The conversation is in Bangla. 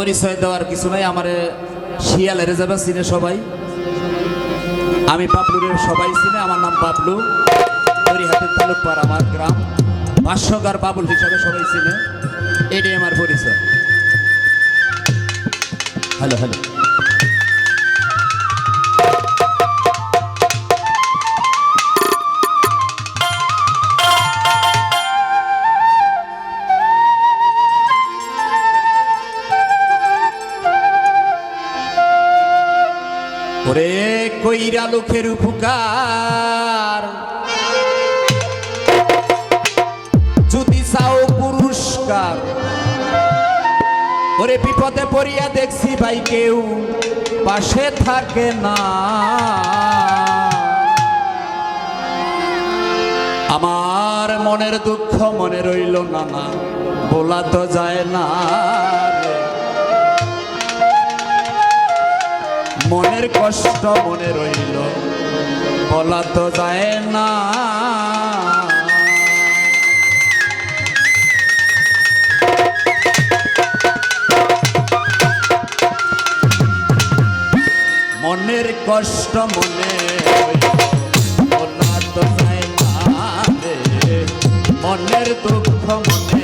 পরিচয় দেওয়ার কিছু নাই, আমার শিয়ালের যাবে চিনে সবাই। আমি পাপলুরের সবাই চিনে, আমার নাম পাপলু হরিহাটের তালুকপার আমার গ্রাম। ভাষ্যকার বাবুল হিসাবে সবাই চিনে। এটাই আমার পরিচয়। Hello hello. ওরে কইরা লোকের উপকার। যদি চাও পুরস্কার, ওরে বিপদে পড়িয়া দেখছি ভাই কেউ পাশে থাকে না। আমার মনের দুঃখ মনে রইল না না বলা তো যায় না। মনের কষ্ট মনে রইল। বলা তো যায় না। মনের কষ্ট মনে বলা তো যায় না মনের দুঃখ মনে